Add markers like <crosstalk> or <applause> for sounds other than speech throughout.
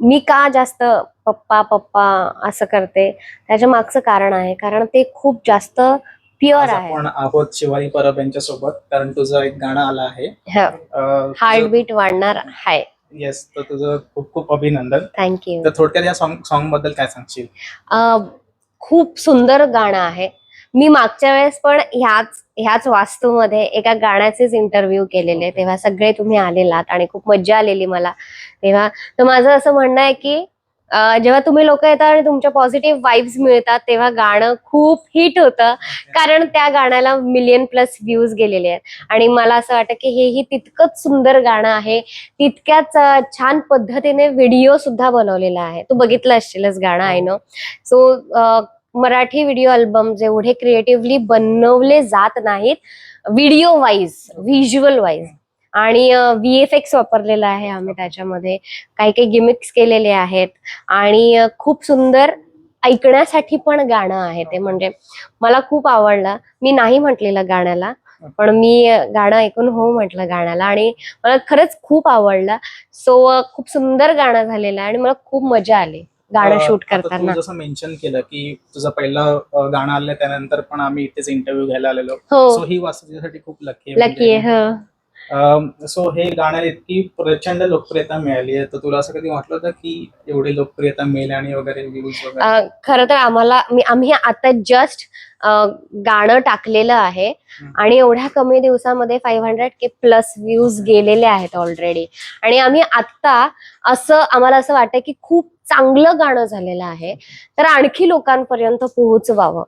मी का जास्त पप्पा पप्पा असं करते? त्याच्या मागचं कारण आहे. कारण ते खूप जास्त प्युअर आहे. आपण आहोत शिवानी परब यांच्या सोबत कारण तुझं एक गाणं आलं आहे. हार्टबीट वाढणार आहे. येस तर तुझं खूप खूप अभिनंदन. थँक्यू तर थोडक्यात या सॉन्ग सॉन्गबद्दल काय सांगशील? खूप सुंदर गाणं आहे. मी मागच्या वेळेस पण ह्याच ह्याच वास्तूमध्ये एका गाण्याचेच इंटरव्ह्यू केलेले तेव्हा सगळे तुम्ही आलेलात आणि खूप मज्जा आलेली मला. तेव्हा तर माझं असं म्हणणं आहे की जेव्हा तुम्ही लोक येतात आणि तुमच्या पॉझिटिव्ह वाईब्स मिळतात तेव्हा गाणं खूप हिट होतं. कारण त्या गाण्याला मिलियन प्लस व्ह्यूज गेलेले आहेत. आणि मला असं वाटतं की हेही तितकंच सुंदर गाणं आहे. तितक्याच छान पद्धतीने व्हिडिओ सुद्धा बनवलेला आहे. तू बघितलं असशीलच गाणं I know so Marathi video album जेवढे क्रिएटिव्हली बनवले जात नाहीत व्हिडिओ वाईज व्हिज्युअल वाईज आणि व्ही एफ एक्स वापरलेला आहे आम्ही त्याच्यामध्ये. काही काही गिमिक्स केलेले आहेत. आणि खूप सुंदर ऐकण्यासाठी पण गाणं आहे ते. म्हणजे मला खूप आवडलं. मी नाही म्हटलेलं गाण्याला पण मी गाणं ऐकून हो म्हटलं गाण्याला. आणि मला खरंच खूप आवडलं. सो खूप सुंदर गाणं झालेलं आहे आणि मला खूप मजा आली. गाणं शूट करताना. जसं मेन्शन केलं की तुझं पहिलं गाणं आलं त्यानंतर पण आम्ही इथेच इंटरव्ह्यू घ्यायला आलेलो. हो. सो ही वास्तू तुझ्यासाठी खूप लकी म्हणजे लकी आहे हो. सो हे गाण्याला इतकी प्रचंड लोकप्रियता मिळाली आहे. तर तुला असं कधी वाटलं होतं की एवढी लोकप्रियता मिळेल आणि वगैरे खरं तर आम्हाला आम्ही आता जस्ट गाणं टाकलेलं आहे. आणि एवढ्या कमी दिवसामध्ये five hundred K plus views गेलेले आहेत ऑलरेडी आणि आम्ही आत्ता असं आम्हाला असं वाटतं की खूप चांगलं गाणं झालेलं आहे. तर आणखी लोकांपर्यंत पोहोचवावं.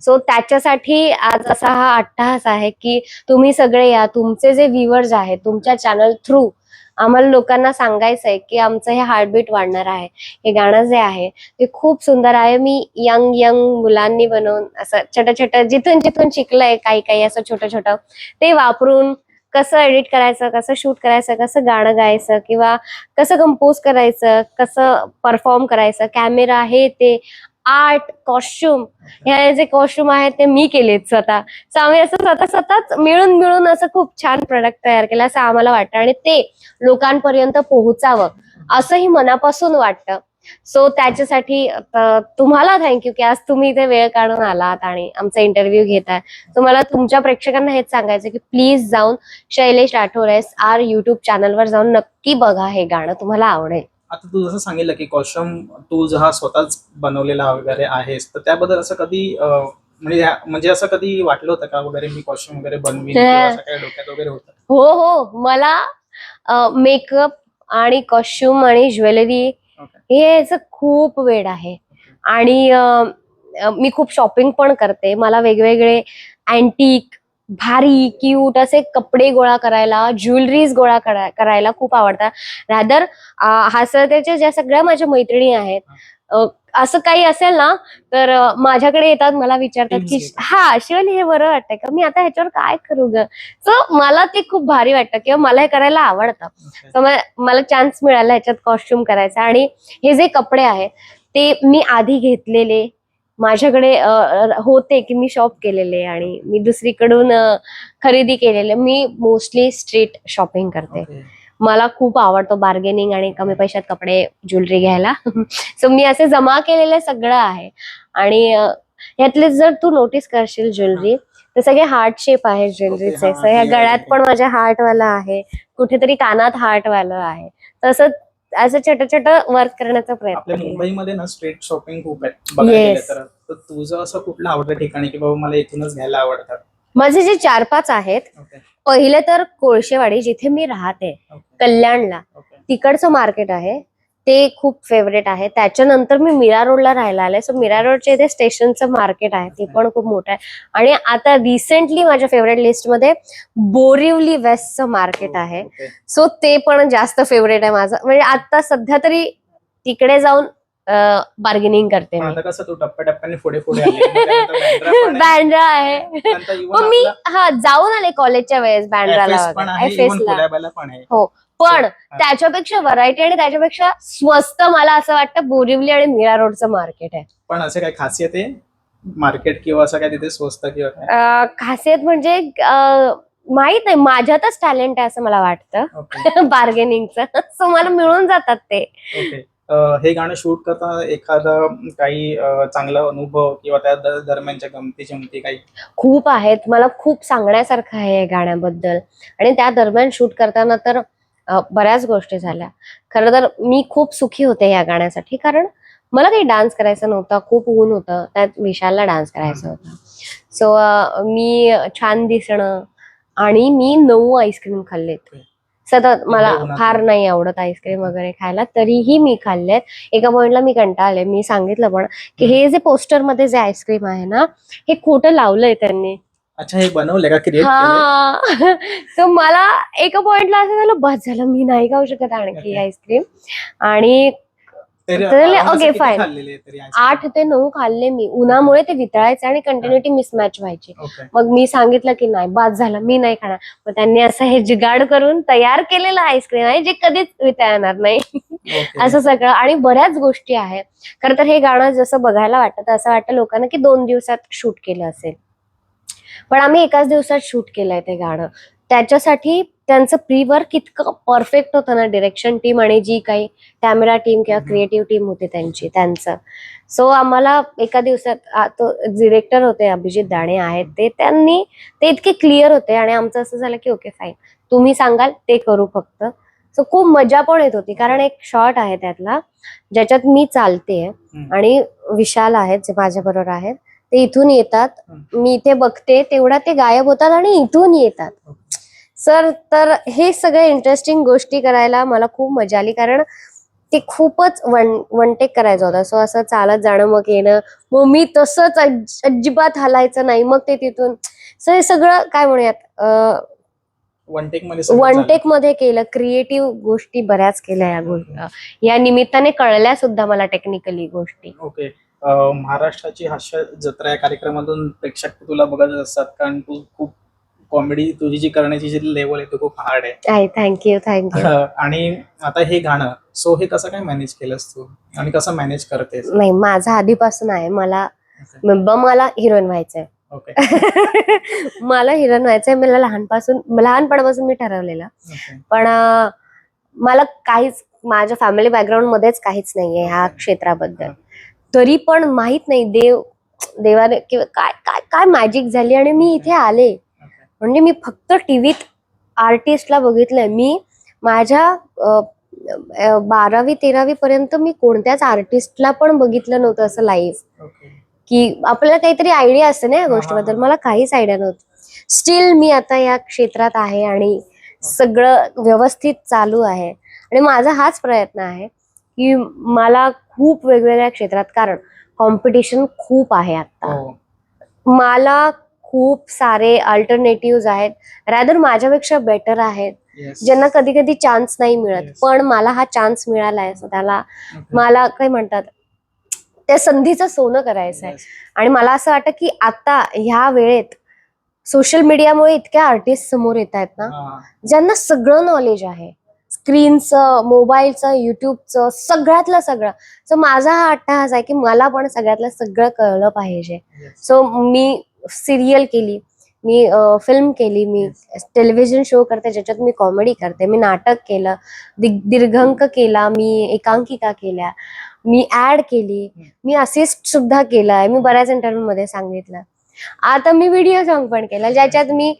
सो त्याच्यासाठी आज असा हा अट्टहास आहे की तुम्ही सगळे या तुमचे जे व्ह्युअर्स आहेत तुमच्या चॅनल थ्रू आम्हाला लोकांना सांगायचं आहे की आमचं हे हार्टबीट वाढणार आहे. हे गाणं जे आहे ते खूप सुंदर आहे. मी यंग यंग मुलांनी बनवून असं छोटं छोटं जिथून जिथून शिकलंय काही काही असं छोटं छोटं ते वापरून कसं एडिट करायचं कसं शूट करायचं कसं गाणं गायचं किंवा कसं कंपोज करायचं कसं परफॉर्म करायचं कॅमेरा हे ते आर्ट कॉस्ट्युम ह्या जे कॉस्ट्युम आहेत ते मी केलेत स्वतः. सो आम्ही असं स्वतः स्वतःच मिळून मिळून असं खूप छान प्रोडक्ट तयार केलं असं आम्हाला वाटतं आणि ते लोकांपर्यंत पोहोचावं असंही मनापासून वाटतं. सो त्याच्यासाठी तुम्हाला थँक्यू की आज तुम्ही इथे वेळ काढून आलात आणि आमचा इंटरव्ह्यू घेताय सो मला तुमच्या प्रेक्षकांना हेच सांगायचं की प्लीज जाऊन शैलेश राठोरेस आर युट्यूब चॅनलवर जाऊन नक्की बघा हे गाणं तुम्हाला आवडेल. आता तू जसं सांगितलं की कॉस्ट्युम तू हा स्वतःच बनवलेला वगैरे आहेस तर त्याबद्दल असं कधी म्हणजे म्हणजे असं कधी वाटलं होतं का वगैरे मी कॉस्ट्युम वगैरे <laughs> काही डोक्यात वगैरे होतं? हो हो. मला मेकअप आणि कॉस्ट्युम आणि ज्वेलरी. हे याचं खूप वेळ आहे. आणि मी खूप शॉपिंग पण करते. मला वेगवेगळे अँटिक भारी क्यूट असे कपडे गोळा करायला ज्वेलरीज गोळा करा- करायला खूप आवडतात. रादर हसरतेच्या ज्या सगळ्या माझ्या मैत्रिणी आहेत असं काही असेल ना तर माझ्याकडे येतात मला विचारतात की. हा शिवाली हे बरं वाटतंय का? मी आता ह्याच्यावर काय करू ग? सो मला ते खूप भारी वाटतं किंवा मला हे करायला आवडतं. मला- चान्स मिळाला ह्याच्यात कॉस्ट्युम करायचा आणि हे जे कपडे आहेत ते मी आधी घेतलेले. माझ्याकडे होते की मी शॉप केलेले आणि मी दुसरीकडून खरेदी केलेले. मी मोस्टली स्ट्रीट शॉपिंग करते. Okay. मला खूप आवडतो बार्गेनिंग आणि कमी पैशात कपडे ज्वेलरी घ्यायला. <laughs> सो मी असे जमा केलेले सगळं आहे. आणि यातले जर तू नोटीस करशील ज्वेलरी तर सगळे हार्ट शेप आहे ज्वेलरीचे ह्या. गळ्यात पण माझ्या हार्ट वाला आहे. कुठेतरी कानात हार्ट वाला आहे. तसं असं छोटं छोटं वर्क करण्याचा प्रयत्न मुंबईमध्ये ना स्ट्रीट शॉपिंग खूप आहे. तुझं असं कुठलं आवडतं ठिकाणी की बाबा मला इथूनच घ्यायला आवडतात माझे जे चार पाच आहेत पहिले तर कोळशेवाडी जिथे मी राहते. कल्याणला. तिकडचं मार्केट आहे. ते खूप फेवरेट आहे. त्याच्यानंतर मी मीरा रोडला राहायला आले. सो मीरा रोडच्या इथे स्टेशनचं मार्केट आहे. ते पण खूप मोठं आहे. आणि आता रिसेंटली माझ्या फेवरेट लिस्टमध्ये बोरिवली वेस्टचं मार्केट आहे. ओके. सो ते पण जास्त फेवरेट आहे माझं. म्हणजे आता सध्या तरी तिकडे जाऊन बार्गेनिंग करते बँड्रा आहे. आहे. मग मी हा जाऊन आले कॉलेजच्या वेळेस बँड्राला FS पण त्याच्यापेक्षा व्हरायटी आणि त्याच्यापेक्षा स्वस्त मला असं वाटतं बोरिवली आणि मीरा रोडचं मार्केट आहे. पण असं काही खासियत आहे? मार्केट किंवा असं काय तिथे स्वस्त किंवा काय? खासियत म्हणजे माहीत नाही. माझ्यातच टॅलेंट आहे असं मला वाटतं. बार्गेनिंगचं <laughs> सो मला मिळून जातात ते. हे गाणं शूट करताना एखादा काही चांगला अनुभव किंवा त्या दरम्यानच्या गमती जमती काही? खूप आहेत. मला खूप सांगण्यासारखं आहे या गाण्याबद्दल. आणि त्या दरम्यान शूट करताना तर बऱ्याच गोष्टी झाल्या. खरं तर मी खूप सुखी होते या गाण्यासाठी कारण मला काही डान्स करायचा नव्हता खूप ऊन होतं त्यात विशालला डान्स करायचा होता. सो मी छान दिसणं आणि मी नऊ आईस्क्रीम खाल्लेत. सतत मला. फार नाही आवडत आईस्क्रीम वगैरे खायला तरीही मी खाल्लेत. एका पॉइंटला मी कंटाळले. मी सांगितलं पण की हे जे पोस्टरमध्ये जे आईस्क्रीम आहे ना हे खोटं लावलंय त्यांनी. अच्छा हे बनवलंय का? क्रिएट हा. <laughs> मला एका पॉइंटला असं झालं बस झालं मी नाही खाऊ शकत आणखी. आईस्क्रीम आणि तरी ice आठ ते नऊ खाल्ले मी. उन्हामुळे ते वितळायचे आणि कंटिन्युटी मिसमॅच व्हायची. मग मी सांगितलं की नाही बाद झालं मी नाही खाणार. मग त्यांनी असं हे जिगाड करून तयार केलेलं आईस्क्रीम आहे जे कधीच वितळणार नाही. <laughs> असं सगळं. आणि बऱ्याच गोष्टी आहेत. खरं तर हे गाणं जसं बघायला वाटतं असं वाटतं लोकांना की दोन दिवसात शूट केलं असेल. पण आम्ही एकाच दिवसात शूट केलंय ते गाणं त्याच्यासाठी त्यांचं प्री वर्क इतकं परफेक्ट होतं ना डिरेक्शन टीम आणि जी काही कॅमेरा टीम किंवा. क्रिएटिव्ह टीम होती त्यांची त्यांचं सो आम्हाला एका दिवसात तो डिरेक्टर होते अभिजित दाणे आहेत ते त्यांनी ते इतके क्लिअर होते आणि आमचं असं झालं की ओके फाईन तुम्ही सांगाल ते करू फक्त सो खूप मजा पण येत होती कारण एक शॉट आहे त्यातला ज्याच्यात मी चालते. आणि विशाल आहेत जे माझ्या बरोबर आहेत ते इथून येतात. मी इथे बघते तेवढा ते गायब होतात आणि इथून येतात. सर तर हे सगळ्या इंटरेस्टिंग गोष्टी करायला मला खूप मजा आली. कारण ते खूपच वन वन टेक करायचं होतं. सो असं चालत जाणं मग येणं. मग मी तसंच अज- अजिबात हलायचं नाही. मग ते तिथून. सो हे सगळं काय म्हणूयात? वन टेकमध्ये केलं. क्रिएटिव्ह गोष्टी बऱ्याच केल्या या गोष्टी. या निमित्ताने कळल्या सुद्धा मला टेक्निकली गोष्टी. ओके महाराष्ट्राची हास्य जत्रा या कार्यक्रमातून प्रेक्षक तुला बघत असतात कारण तू खूप कॉमेडी तुझी जी करण्याची जी लेवल आहे ती खूप हार्ड आहे. थँक्यू थँक्यू <laughs> आणि आता हे गाणं सो हे कसं काय मॅनेज केलंस तू? आणि कसं मॅनेज करतेस? नाही माझा आधीपासून आहे. मला मला हिरोईन व्हायचंय. <laughs> मला हिरोईन व्हायचंय मला लहानपासून लहानपणापासून मी ठरवलेलं. पण मला काहीच माझ्या फॅमिली बॅकग्राऊंड मध्येच काहीच नाहीये ह्या क्षेत्राबद्दल. तरी पण माहीत नाही देव देवाने किंवा काय काय काय मॅजिक झाली आणि मी इथे आले. म्हणजे मी फक्त टीव्हीत आर्टिस्टला बघितलंय. मी माझ्या बारावी तेरावी पर्यंत मी कोणत्याच आर्टिस्टला पण बघितलं नव्हतं असं लाईव्ह की आपल्याला काहीतरी आयडिया असते ना या गोष्टीबद्दल. मला काहीच आयडिया नव्हती. स्टील मी आता या क्षेत्रात आहे आणि सगळं व्यवस्थित चालू आहे. आणि माझा हाच प्रयत्न आहे की मला खूप वेगवेगळ्या क्षेत्रात कारण कॉम्पिटिशन खूप आहे आता हो. मला खूप सारे अल्टरनेटिव्ह आहेत. रॅदर माझ्यापेक्षा बेटर आहेत. ज्यांना कधी कधी चान्स नाही मिळत. Yes. पण मला हा चान्स मिळालाय सो त्याला मला काय म्हणतात त्या संधीचं सोनं करायचं आहे. आणि मला असं वाटतं की आता ह्या वेळेत सोशल मीडियामुळे इतक्या आर्टिस्ट समोर येत आहेत ना ज्यांना सगळं नॉलेज आहे. स्क्रीनचं मोबाईलचं युट्यूबचं सगळ्यातलं सगळं. सो माझा हा अट्टहास आहे की मला पण सगळ्यातलं सगळं कळलं पाहिजे. सो मी सिरियल केली मी फिल्म केली मी टेलिव्हिजन शो करते ज्याच्यात मी कॉमेडी करते. मी नाटक केलं दीर्घंक केला मी एकांकिका केल्या मी ऍड केली मी असिस्ट सुद्धा केलाय मी बऱ्याच इंटरव्ह्यू मध्ये सांगितलं. आता मी व्हिडिओ सॉन्ग पण केलं ज्याच्यात मी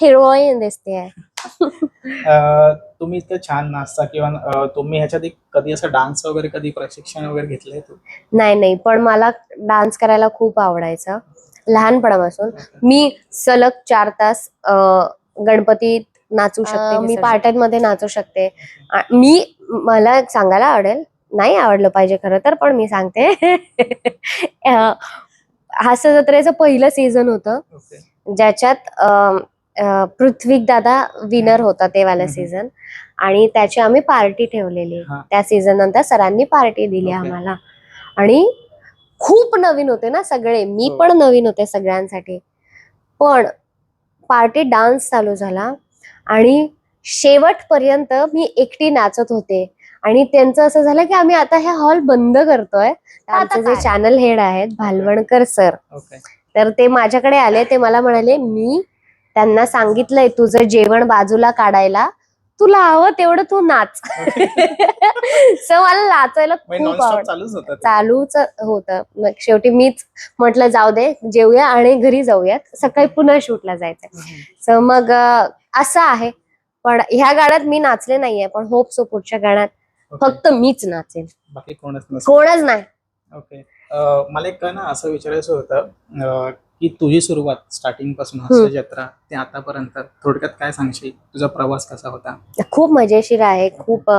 हिरोईन दिसते <laughs> तुम्ही इतकं छान नाचता किंवा तुम्ही ह्याच्यात एक कधी असं डान्स वगैरे कधी प्रशिक्षण वगैरे घेतलंय तू? नाही नाही पण मला डान्स करायला खूप आवडायचं. लहानपणापासून. मी सलग चार तास गणपतीत नाचू शकते. मी पार्ट्यात मध्ये नाचू शकते. मी मला सांगायला आवडेल. नाही आवडलं पाहिजे खरं तर पण मी सांगते. <laughs> हास्य जत्रेचं पहिलं सीझन होतं. ज्याच्यात पृथ्वीक दादा विनर होता ते वाला. सीझन आणि त्याची आम्ही पार्टी ठेवलेली. हा. त्या सीझन नंतर सरांनी पार्टी दिली. आम्हाला. आणि खूप नवीन होते ना सगळे. मी हो. पण नवीन होते सगळ्यांसाठी. पण पार्टी डान्स चालू झाला. आणि शेवटपर्यंत मी एकटी नाचत होते. आणि त्यांचं असं झालं की आम्ही आता हे हॉल बंद करतोय. आमचे जे काय? चॅनल हेड आहेत भालवणकर सर ओके. तर ते माझ्याकडे आले. ते मला म्हणाले मी त्यांना सांगितलंय तुझं जेवण बाजूला काढायला तुला हवं तेवढं तू नाच. <laughs> सो मला नाचायला खूप नॉनस्टॉप आवडत. चालूच होतं शेवटी मीच म्हटलं जाऊ दे जेवूया आणि घरी जाऊयात. सकाळी पुन्हा शूटला जायचं सो मग असं आहे. पण ह्या गाण्यात मी नाचले नाहीये पण होप सो पुढच्या गाण्यात. फक्त मीच नाचेन. बाकी कोणच कोणच नाही. ओके. मला एक ना असं विचारायचं होतं. की तुझी सुरुवात स्टार्टिंगपासून हास्य जत्रा ते आतापर्यंत थोडक्यात काय सांगशील? तुझा प्रवास कसा होता? खूप मजेशीर आहे खूप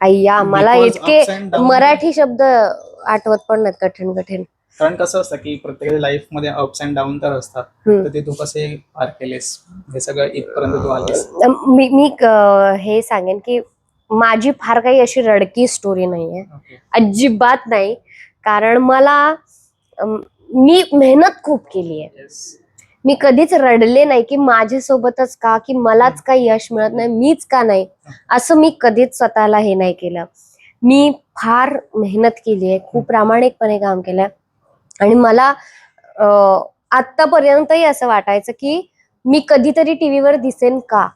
अय्या मला इतके मराठी शब्द आठवत पण नाहीत कठीण कठीण. कारण कसं असतं की प्रत्येक लाईफमध्ये अप्स अँड डाऊन तर असतात. तर ते तू कसे पार केलेस? हे सगळं इथपर्यंत तू आलीस. मी मी हे सांगेन की माझी फार काही अशी रडकी स्टोरी नाहीये. अजिबात नाही. कारण मला मी मेहनत खूप केली आहे. मी कधीच रडले नाही की माझ्यासोबतच का की मलाच काही यश मिळत नाही मीच का नाही? असं मी कधीच स्वतःला हे नाही केलं. मी फार मेहनत केली आहे खूप प्रामाणिकपणे काम केलंय. आणि मला अं, आत्तापर्यंतही असं वाटायचं की मी कधीतरी टीव्हीवर दिसेन का?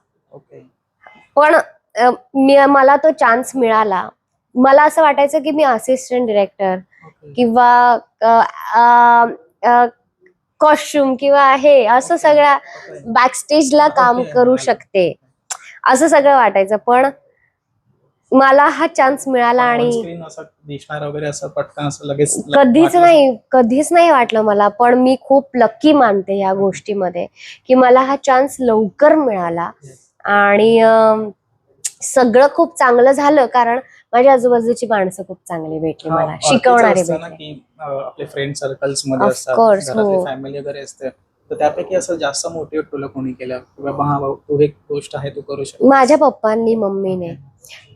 पण मला तो चान्स मिळाला. मला असं वाटायचं की मी असिस्टंट डिरेक्टर किंवा कॉस्ट्युम किंवा हे असं सगळ्या बॅकस्टेजला काम करू शकते. असं सगळं वाटायचं. पण मला हा चान्स मिळाला आणि कधीच? नाही कधीच नाही वाटलं मला. पण मी खूप लक्की मानते या गोष्टीमध्ये की मला हा चान्स लवकर मिळाला. आणि सगळं खूप चांगलं झालं कारण माझ्या आजूबाजूची माणसं खूप चांगली भेटली मला शिकवणारे भेटले. आपले फ्रेंड सर्कल्समध्ये हो. फॅमिली वगैरे असते. तर त्यापैकी असं जास्त मोटिवेट तुला कोणी केलं? बाबा तू एक गोष्ट आहे तू करू शकतो माझ्या पप्पांनी मम्मीने.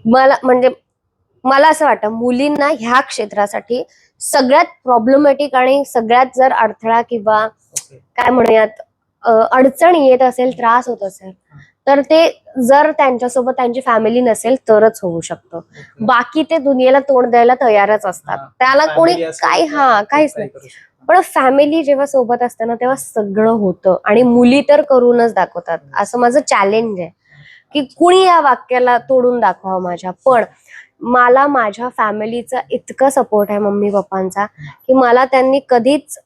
मला म्हणजे मला असं वाटतं मुलींना ह्या क्षेत्रासाठी सगळ्यात प्रॉब्लेमॅटिक आणि सगळ्यात जर अडथळा किंवा काय म्हणूयात अडचण येत असेल त्रास होत असेल तर ते जर त्यांच्यासोबत त्यांची फॅमिली नसेल तरच होऊ शकतं. बाकी ते दुनियेला तोंड द्यायला तयारच असतात. त्याला कोणी काही हा काहीच काही नाही. पण फॅमिली जेव्हा सोबत असते ना तेव्हा सगळं होतं. आणि मुली तर करूनच दाखवतात. असं माझं चॅलेंज आहे. की कुणी या वाक्याला तोडून दाखवावं माझ्या? पण मला माझ्या फॅमिलीचा इतका सपोर्ट आहे मम्मी पप्पांचा की मला त्यांनी कधीच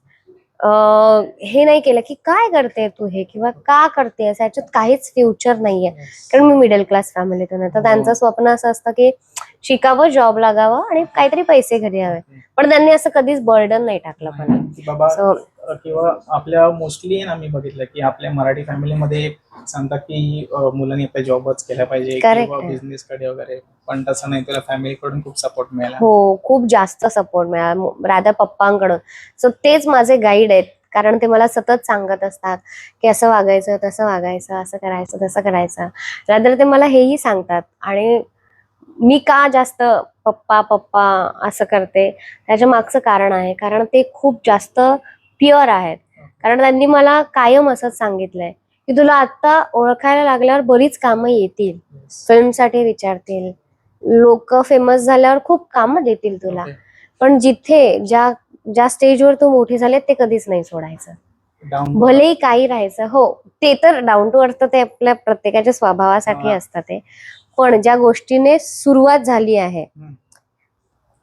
हे नाही केलं की काय करते तू हे किंवा का करते याच्यात काहीच फ्युचर नाहीये. कारण मी मिडल क्लास फॅमिलीतून तर त्यांचं स्वप्न असं असतं की शिकावं जॉब लागावं आणि काहीतरी पैसे घरी यावे. पण त्यांनी असं कधीच बर्डन नाही टाकलं पण. किंवा आपल्या मोस्टली ना मी बघितलं की आपल्या मराठी फॅमिलीमध्ये सांगतात की मुलांनी आपल्या जॉबच केला पाहिजे किंवा. बिझनेस कडे वगैरे. पण तसं नाही तुला फॅमिलीकडून खूप सपोर्ट मिळाला. हो खूप जास्त सपोर्ट मिळाला. राधा पप्पांकडून. सो तेच माझे गाईड आहेत. कारण ते मला सतत सांगत असतात की असं वागायचं तसं वागायचं असं करायचं तसं करायचं. रादर ते मला हेही सांगतात. आणि मी का जास्त पप्पा पप्पा असं करते? त्याच्या मागचं कारण आहे. कारण ते खूप जास्त प्युअर आहेत. कारण त्यांनी मला कायम असंच सांगितलंय की तुला आता ओळखायला लागल्यावर बरीच कामं येतील. फिल्मसाठी विचारतील. लोक फेमस झाल्यावर खूप कामं देतील तुला. पण जिथे ज्या ज्या स्टेजवर तू मोठी झाले ते कधीच नाही सोडायचं. भलेही काही राहायचं. हो ते तर डाऊन टू अर्थ ते आपल्या प्रत्येकाच्या स्वभावासाठी. असतं ते. पण ज्या गोष्टीने सुरुवात झाली आहे.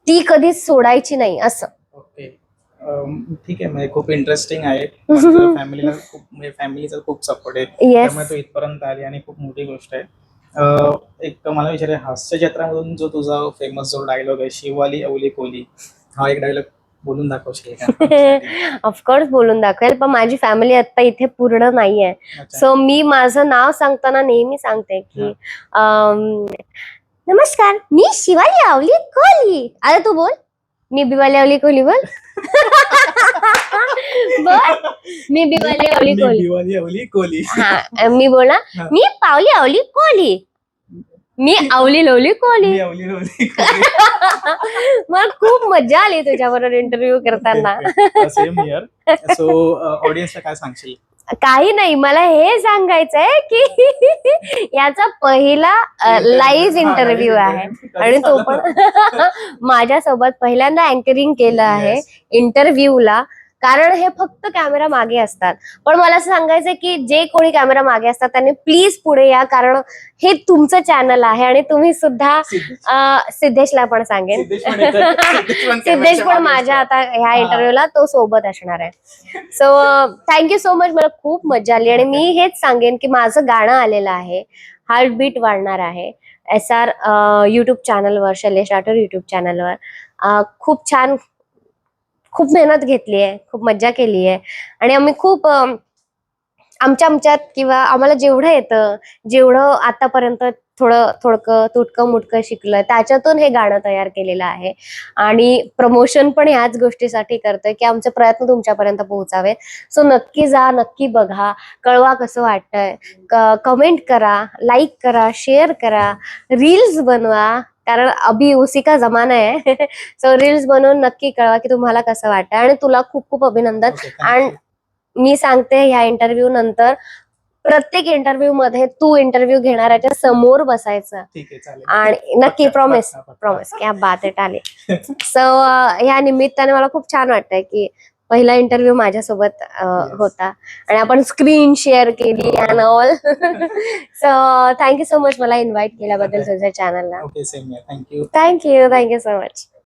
ती कधीच सोडायची नाही असं. ठीक आहे म्हणजे खूप इंटरेस्टिंग आहे. <laughs> फॅमिलीला खूप म्हणजे फॅमिलीचा खूप सपोर्ट आहे. त्यामुळे तू इथपर्यंत आली आणि खूप मोठी गोष्ट आहे. एक मला विचार हास्य जत्रामधून जो तुझा फेमस जो डायलॉग आहे शिवाली अवली कोली हा एक डायलॉग बोलून दाखवशील ऑफकोर्स <laughs> बोलून दाखवेल पण माझी फॅमिली आता इथे पूर्ण नाहीये. सो मी माझं नाव सांगताना नेहमी सांगते की नमस्कार मी शिवाली आवली कोहली. आता तू बोल. मी बिवाली आवली कोहली बोल. <laughs> बोल. मी बिवाली आवली कोहली. कोली हा मी बोला. मी पावली आवली कोहली. मी आवली लवली कोली. <laughs> मला खूप मजा आली तुझ्याबरोबर इंटरव्ह्यू करताना. सेम इयर सो ऑडियन्सला काय सांगशील? काही नाही मला हे सांगायचंय की <laughs> याचा पहिला लाईव्ह इंटरव्ह्यू आहे. <laughs> आणि तो पण माझ्यासोबत पहिल्यांदा अँकरिंग केलं आहे. इंटरव्ह्यूला कारण हे फक्त कॅमेरा मागे असतात. पण मला असं सांगायचं की जे कोणी कॅमेरा मागे असतात त्यांनी प्लीज पुढे या. कारण हे तुमचं चॅनल आहे आणि तुम्ही सुद्धा सिद्धेशला पण सांगेन. सिद्धेश पण <laughs> माझ्या. आता ह्या. इंटरव्ह्यूला तो सोबत असणार आहे. सो थँक्यू सो मच मला खूप मजा आली आणि मी हेच सांगेन की माझं गाणं आलेलं आहे. हार्ट बीट वाढणार आहे. एस आर युट्यूब चॅनलवर शैलेश राठोड युट्यूब चॅनलवर खूप छान खूप मेहनत घेतली आहे खूप मज्जा केली आहे. आणि आम्ही खूप आमच्या आमच्यात किंवा आम्हाला जेवढं येतं जेवढं आतापर्यंत थोडं थोडकं तुटकं मुटकं शिकलं त्याच्यातून हे गाणं तयार केलेलं आहे. आणि प्रमोशन पण ह्याच गोष्टीसाठी करतोय की आमचे प्रयत्न तुमच्यापर्यंत पोहोचावे सो नक्की जा नक्की बघा कळवा कसं वाटतंय. कमेंट करा लाईक करा शेअर करा रील्स बनवा कारण अभि उसी का जमाना आहे सो रील्स बनवून नक्की कळवा की तुम्हाला कसं वाटतंय. आणि तुला खूप खूप अभिनंदन. आणि. मी सांगते ह्या इंटरव्ह्यू नंतर प्रत्येक इंटरव्ह्यू मध्ये तू इंटरव्ह्यू घेणाऱ्याच्या समोर बसायचं. आणि नक्की प्रॉमिस. प्रॉमिस क्या बात आहे टाले. सो ह्या निमित्ताने मला खूप छान वाटतंय की पहिला इंटरव्ह्यू माझ्यासोबत. होता. आणि आपण स्क्रीन शेअर केली and all so thank you so much मला इन्व्हाइट केल्याबद्दल तुझ्या चॅनलला okay same thank you thank you thank you so much